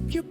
บอยู่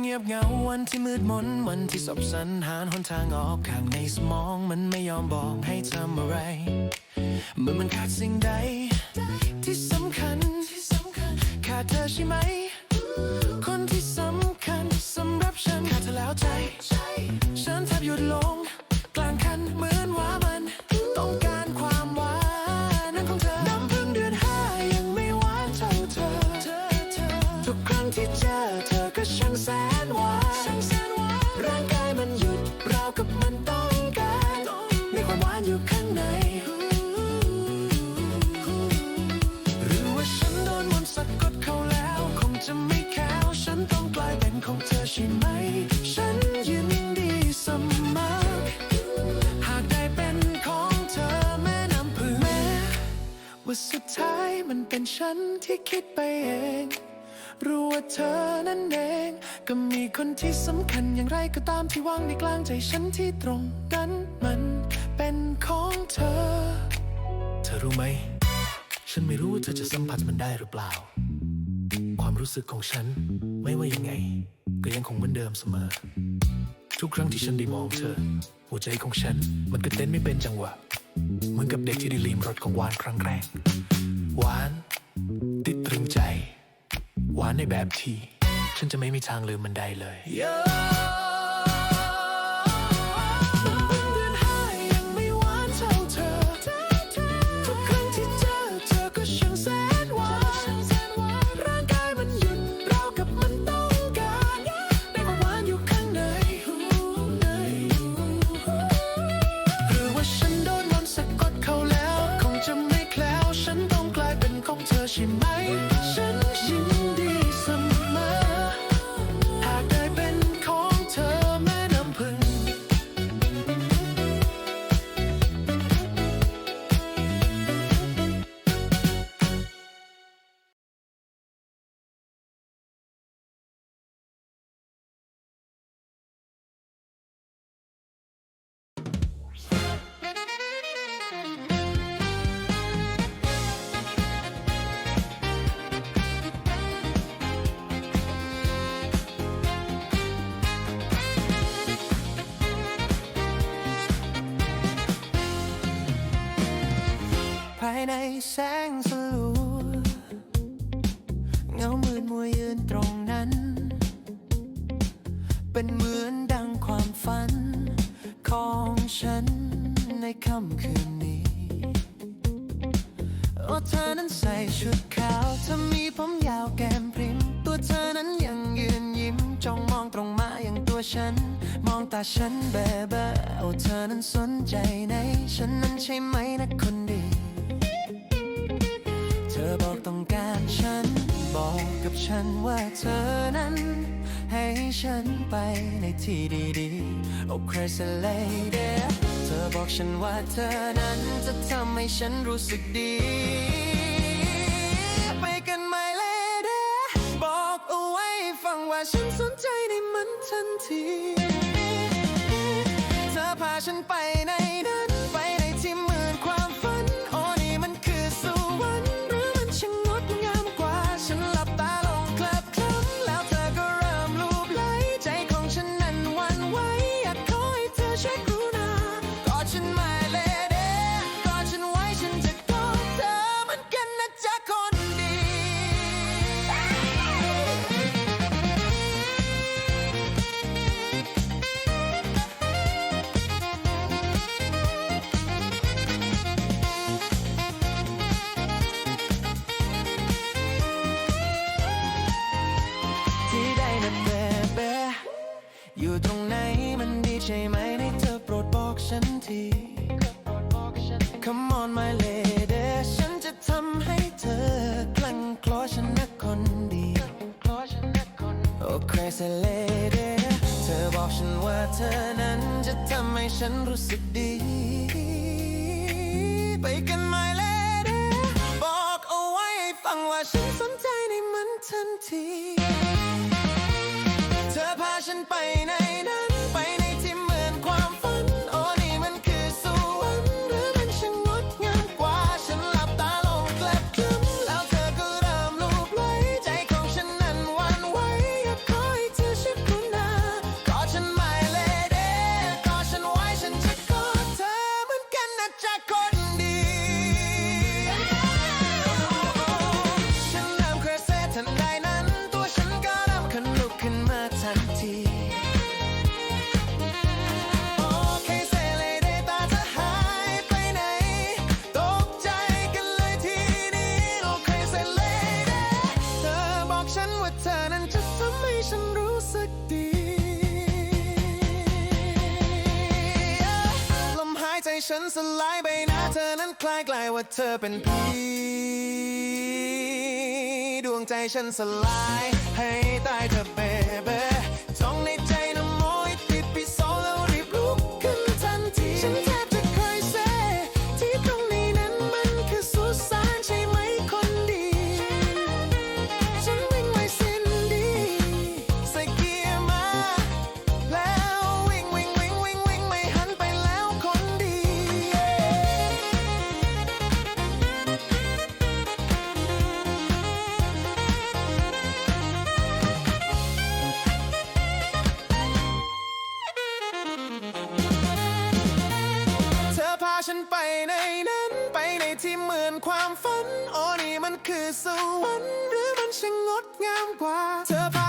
ที่เงียบเหงาวันที่มืดมนวันที่สับสนหาหนทางออกข้างในสมองมันไม่ยอมบอกให้ทำอะไรเมื่อมันขาดสิ่งใด ที่สำคัญขาดเธอใช่ไหม คนที่สำคัญสำหรับฉันขาดเธอแล้วใจฉันแทบหยุดลง เป็นฉันที่คิดไปเอง รู้ว่าเธอนั้นเอง ก็มีคนที่สำคัญอย่างไรก็ตามที่วางในกลางใจฉันที่ตรงนั้นมันเป็นของเธอ เธอรู้ไหม ฉันไม่รู้ว่าเธอจะสัมผัสมันได้หรือเปล่า ความรู้สึกของฉันไม่ว่ายังไง ก็ยังคงเหมือนเดิมเสมอ ทุกครั้งที่ฉันได้มองเธอ หัวใจของฉันมันก็เต้นไม่เป็นจังหวะ เหมือนกับเด็กที่ได้ลิ้มรสของหวานครั้งแรกหวาน หวานในแบบที่ ฉันจะไม่มีทางลืมมันได้เลยทุ ในแสงสลัวเงามืดมัวยืนตรงนั้น เป็นเหมือนดังความฝัน ของฉันในค่ำคืนนี้โอ้เธอนั้นใส่ชุดขาวเธอมีผมยาวแก้มพริม ตัวเธอนั้นยังยืนยิ้มจ้องมองตรงมาอย่างตัวฉัน มองตาฉันเบเบอโอ้เธอนั้นสนใจใน ฉันนั้นใช่ไหมนะคนดี อบอกต้องการฉัน บอกกับฉันว่าเธอนั้น ให้ฉันไปในที่ดีๆ โอ้ crazy lady เธอบอกฉันว่าเธอนั้นจะทำให้ฉันรู้สึกดี ไปกันไหม lady บอกเอาไว้ฟังว่าฉันสนใจในมันทันที เธอพาฉันไปใน ที Come on my lady ฉันจะทำให้เธอกลั่นคลอฉันนะคนดี Oh crazy lady เธอบอกฉันว่าเธอนั้นจะทำให้ฉันรู้สึกดี ไปกัน my lady บอกเอาไว้ฟังว่าฉันสนใจในมันทันที เธอพาฉันไปไหน ฉันสลายไปนะเธอนั้นคล้ายกลายว่าเธอเป็นผีดวงใจฉันสลายให้ตายเธอเบเบ้จงในใจ ความฝันอ๋อนี่มันคือสวรรค์หรือมันช่างงดงามกว่า เธอพา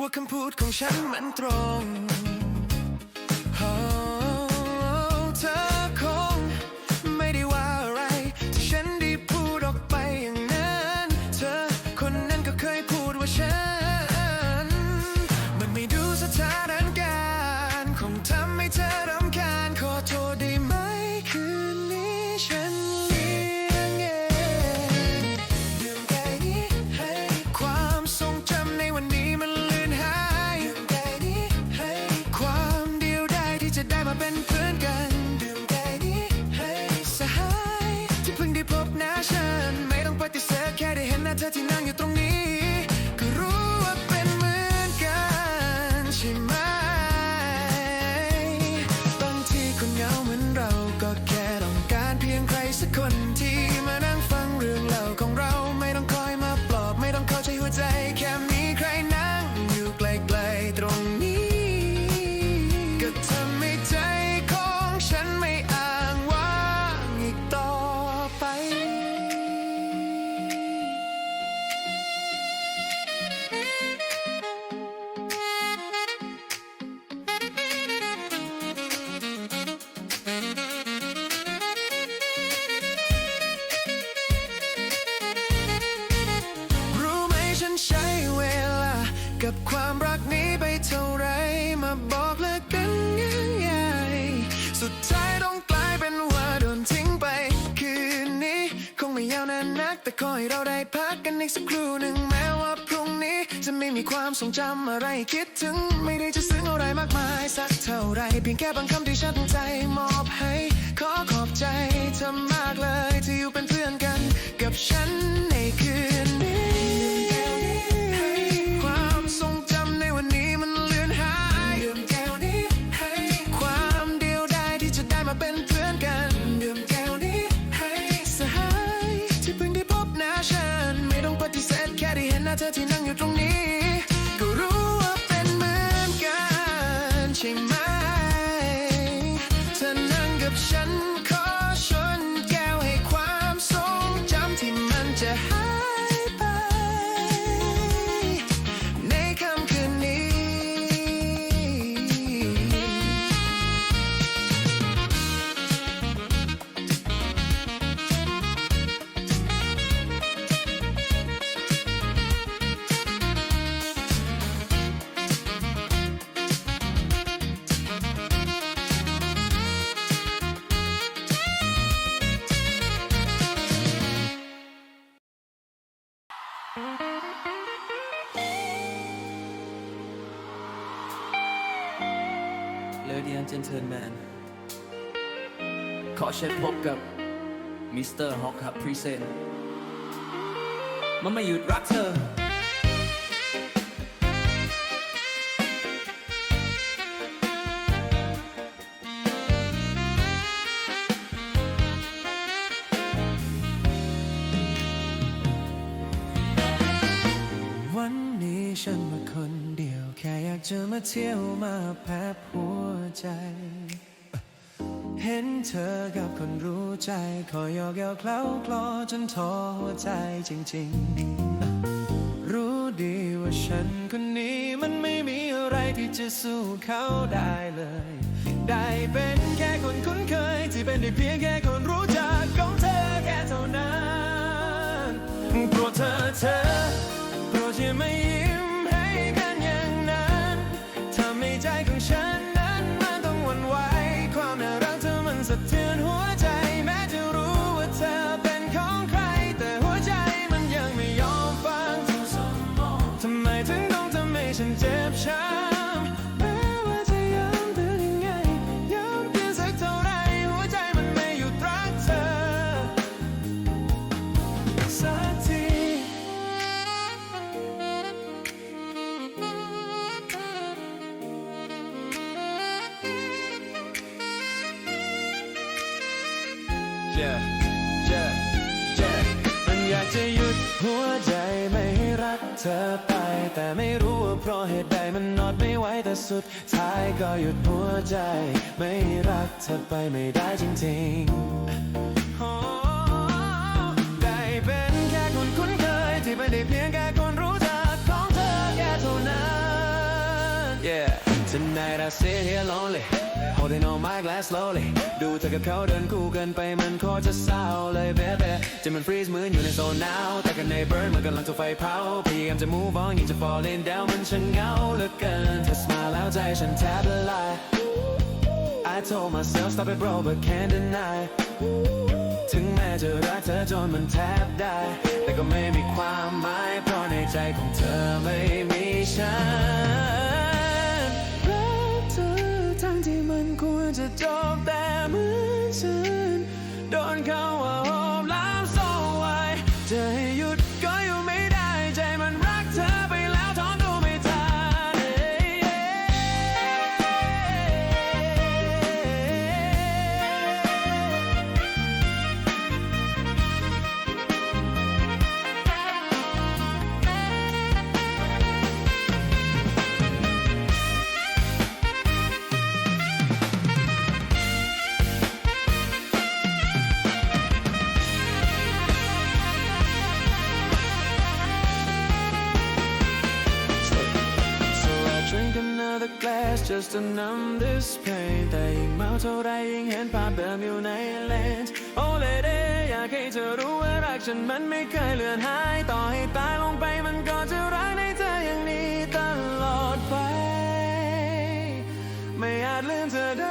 ว่าคำพูดของฉันมันตรง นหน้าเธอที่นั่งอยู่ตรงนี้ ขอให้เราได้พักกันอีกสักครู่หนึ่งแม้ว่าพรุ่งนี้จะไม่มีความทรงจำอะไรให้คิดถึง ไม่ได้จะซึ้งอะไรมากมายสักเท่าไรเพียงแค่บางคำที่ฉันใจมอบให้ ขอขอบใจเธอมากเลยที่อยู่เป็นเพื่อนกันกับฉัน เชิญพบกับมิสเตอร์ฮอกครับพรีเซนต์มันไม่หยุดรักเธอ วันนี้ฉันมาคนเดียว แค่อยากจะมาเที่ยวมาแพ้หัวใจ เห็นเธอกับคนรู้ใจขอยอกเย้าเคล้าคลอจนท้อหัวใจจริง ๆ รู้ดีว่าฉันคนนี้มันไม่มีอะไรที่จะสู้เขาได้เลย ได้เป็นแค่คนคุ้นเคย ที่เป็นได้เพียงแค่คนรู้จักของเธอแค่เท่านั้นโปรดเธอเธอโปรดอย่ามายิ้ม ก็หยุดหัวใจ ไม่รักเธอไปไม่ได้จริงๆ Oh ได้เป็นแค่คนคุ้นเคย ที่ไม่ได้เพียงแค่คนรู้จักของเธอแค่เท่านั้น Yeah Tonight I sit here lonely Holding on my glass slowly ดูเธอกับเขาเดินคู่กันไปมันโคตรจะเศร้าเลยเบเบจะมันฟรีซเหมือนอยู่ในโซนหนาวแต่กันในเบิร์นมันกำลังถูกไฟเผาพยายามจะ move on ยิ่งจะ falling down มันช่างเหงาเหลือเกินเธอ smile แล้วใจฉันแทบละลาย I told myself stop it bro but can't deny ถึงแม้จะรักเธอจนมันแทบได้ แต่ก็ไม่มีความหมายเพราะในใจของเธอไม่มีฉัน just to numb this pain แต่ยิ่งเมาเท่าไรยิ่งเห็นภาพเดิมอยู่ในเลนส์ Oh lady อยากให้เธอรู้ว่ารักฉันมันไม่เคยเลือนหาย ต่อให้ตายลงไปมันก็จะรักในเธออย่างนี้ตลอดไป ไม่อาจลืมเธอได้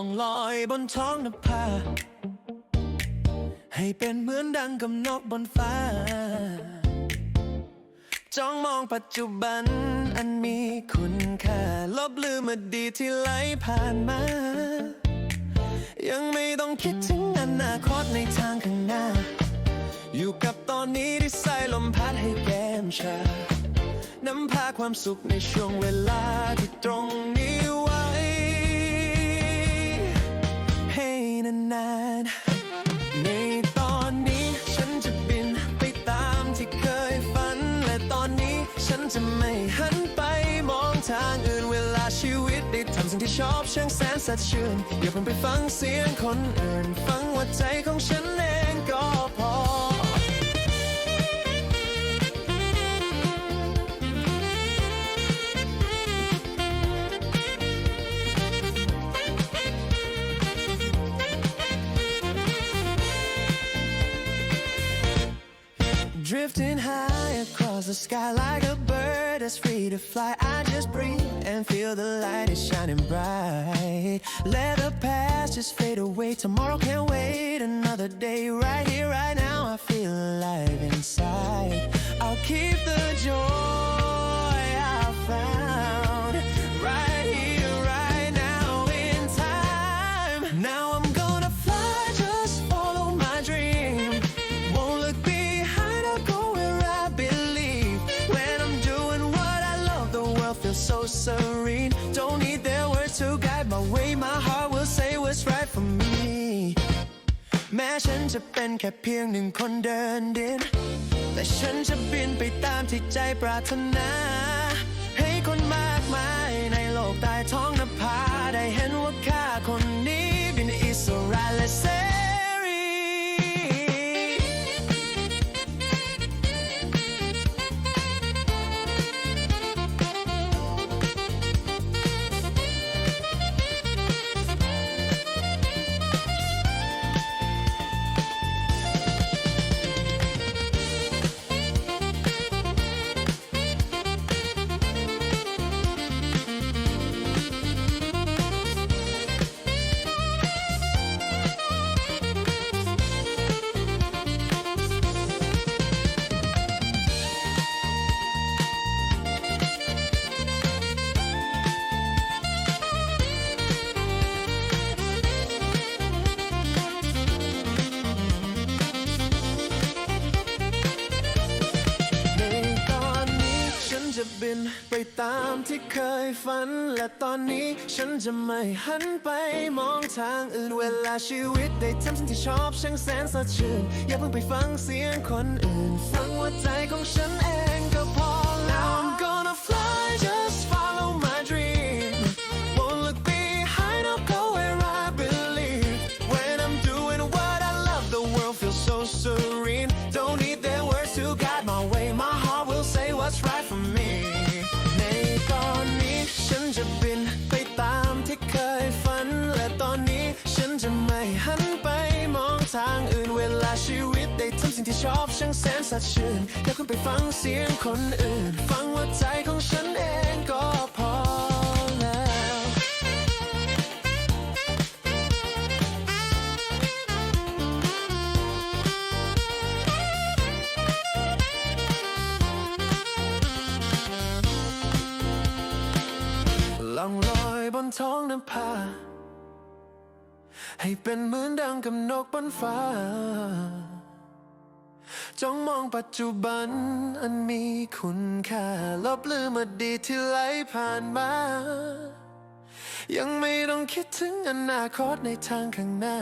องลอยบนท้องนภาให้เป็นเหมือนดังกับนกบนฟ้า จ้องมองปัจจุบันอันมีคุณค่า ลบลืมอดีตที่ไหลผ่านมา ยังไม่ต้องคิดถึงอนาคตในทางข้างหน้า อยู่กับตอนนี้ที่ใส่ลมพัดให้แก้มชานำพาความสุขในช่วงเวลาที่ตรงนี้ว้ในาน ในตอนนี้ฉันจะบินไปตามที่เคยฝัน และตอนนี้ฉันจะไม่หันไปมองทางอื่นเวลาชีวิตได้ทำสิ่งที่ชอบช่างแสนสดชื่นอย่าเพิ่งไปฟังเสียงคนอื่น ฟังว่าใจของฉัน Drifting high across the sky like a bird that's free to fly. I just breathe and feel the light is shining bright. Let the past just fade away. Tomorrow can't wait another day. Right here, right now, I feel alive inside. I'll keep the joy I found ฉันจะเป็นแค่เพียงหนึ่งคนเดินดิน แต่ฉันจะบินไปตามที่ใจปรารถนา ให้คนมากมายในโลกใต้ท้องนภา บินไปตามที่เคยฝัน และตอนนี้ฉันจะไม่หันไปมองทางอื่นเวลาชีวิตได้ทำสิ่งที่ชอบช่างแสนสดชื่น อย่าเพิ่งไปฟังเสียงคนอื่น ฟังว่าใจของฉันเอง ทางอื่นเวลาชีวิตได้ทำสิ่งที่ชอบช่างแสนสดชื่นอย่าคุณไปฟังเสียงคนอื่น ฟังว่าใจของฉันเองก็พอแล้วลองลอยบนท้องนภา ให้เป็นเหมือนดังกับนกบนฟ้า จ้องมองปัจจุบันอันมีคุณค่า ลบลืมอดีตที่ไหลผ่านมา ยังไม่ต้องคิดถึงอนาคตในทางข้างหน้า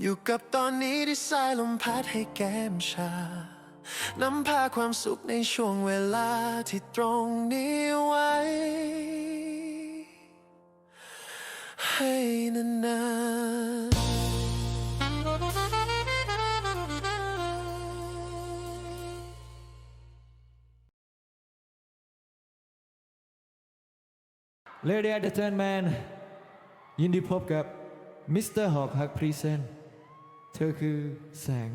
อยู่กับตอนนี้ที่สายลมพัดให้แก้มชานำพาความสุขในช่วงเวลาที่ตรงนี้ไว้ ให้นานๆ Lady Entertainment ยินดีพบกับมิสเตอร์หอกฮักพรีเซนเธอคือแสง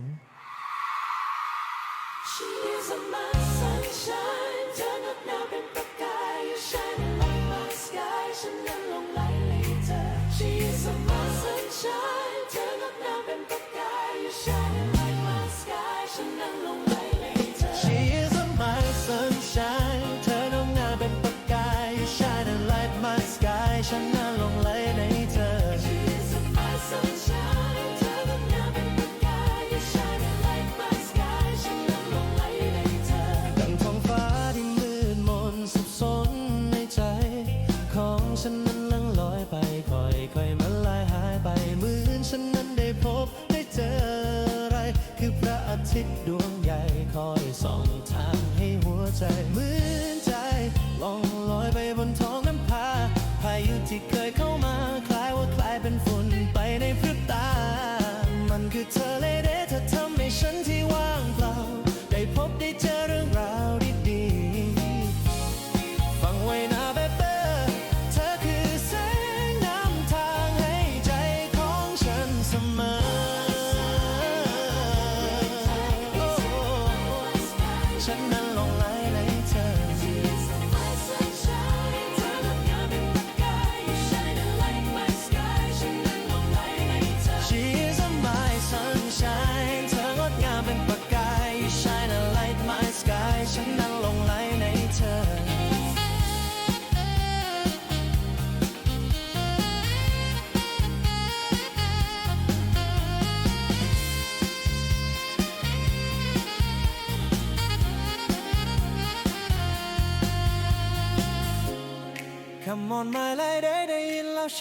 อยไปค่อยค่อยมันลายหายไปเหมือนฉันนั้นได้พบได้เจออะไร คือพระอาทิตย์ดวงใหญ่คอยส่องทางให้หัวใจเหมือนใจลองลอยไปบนท้องน้ำพาพายุที่เคยเข้ามา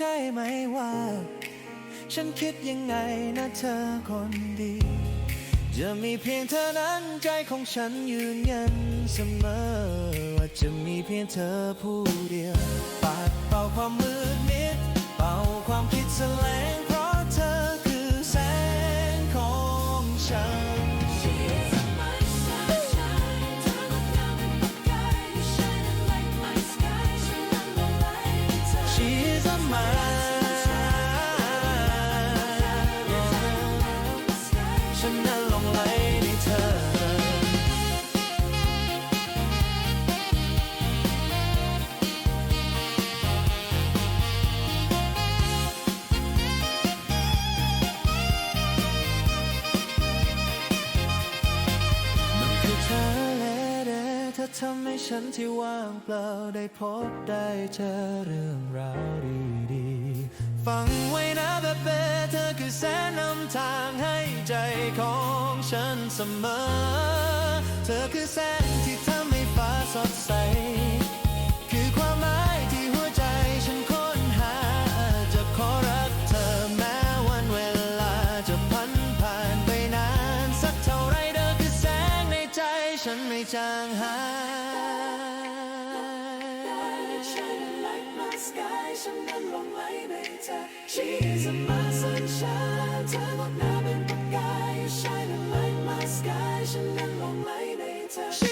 ช่ไหมว่า ฉันคิดยังไงนะเธอคนดี จะมีเพียงเธอนั้นใจของฉันยืนยันเสมอ ว่าจะมีเพียงเธอผู้เดียวปัดเป่าความมืดมิด เป่าความคิดแสลงเพราะเธอคือแสงของฉัน ที่ว่างเปล่าได้พบได้เจอเรื่องราวดีๆ ฟังไว้นะเบเบเธอคือแสนนำทางให้ใจของฉันเสมอ เธอคือแสงที่ทำให้ฟ้าสดใส คือความหมายที่หัวใจฉันค้นหา จะขอรักเธอแม้วันเวลาจะพันผ่านไปนาน สักเท่าไรเธอคือแสงในใจฉันไม่จางหาย She is my sunshine เธองดงามเป็นประกาย You shining like my sky ฉันนั้นหลงไหลในเธอ